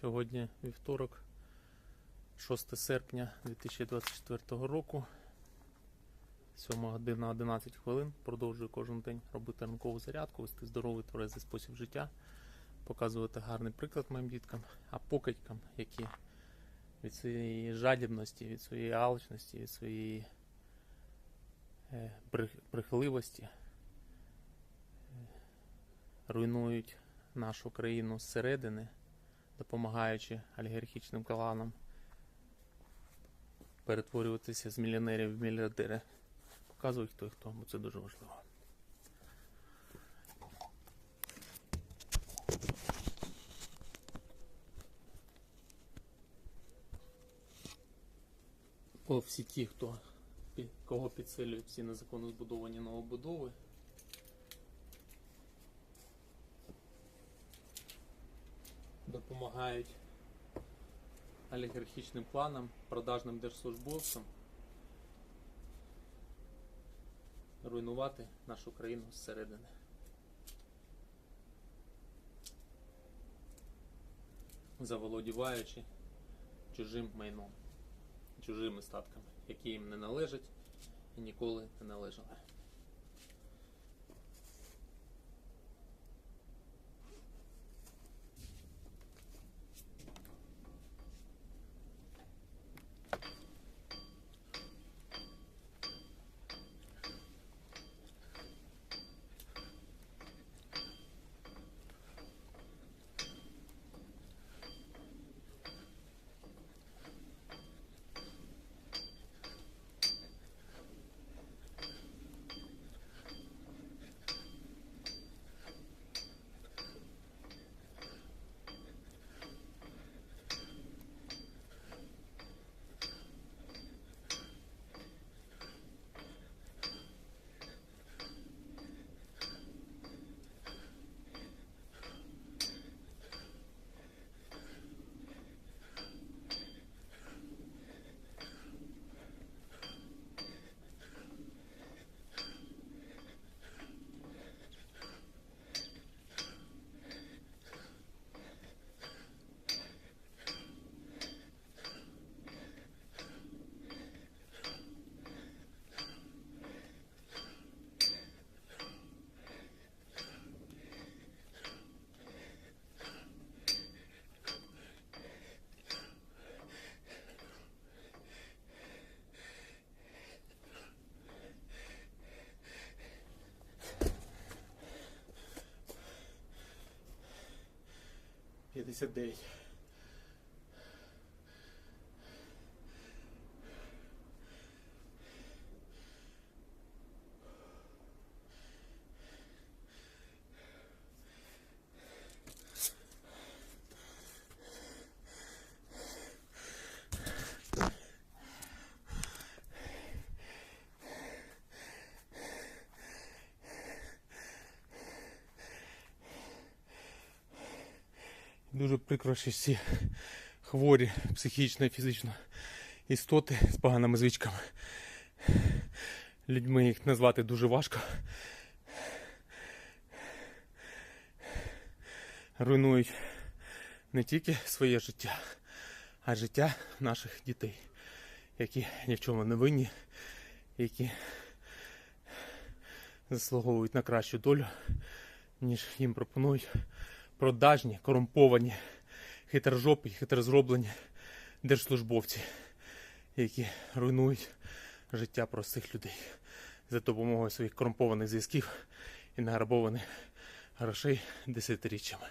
Сьогодні вівторок, 6 серпня 2024 року. 7 година 11 хвилин. Продовжую кожен день робити ранкову зарядку, вести здоровий тверезий спосіб життя, показувати гарний приклад моїм діткам, а покидькам, які від своєї жадібності, від своєї алчності, від своєї е, брехливості брехливості е, руйнують нашу країну зсередини, допомагаючи олігархічним кланам перетворюватися з мільйонерів в мільярдери. Показують хто і хто, бо це дуже важливо. О, всі ті, хто пі- кого підсилюють всі незаконно збудовані новобудови. Допомагають олігархічним планам, продажним держслужбовцям руйнувати нашу країну зсередини. Заволодіваючи чужим майном, чужими статками, які їм не належать і ніколи не належали. ele se odeia. Дуже прикро, що всі хворі психічно і фізично істоти з поганими звичками. Людьми їх назвати дуже важко. Руйнують не тільки своє життя, а життя наших дітей, які ні в чому не винні, які заслуговують на кращу долю, ніж їм пропонують продажні, корумповані, хитрожопі, хитрозроблені держслужбовці, які руйнують життя простих людей за допомогою своїх корумпованих зв'язків і награбованих грошей десятиріччями.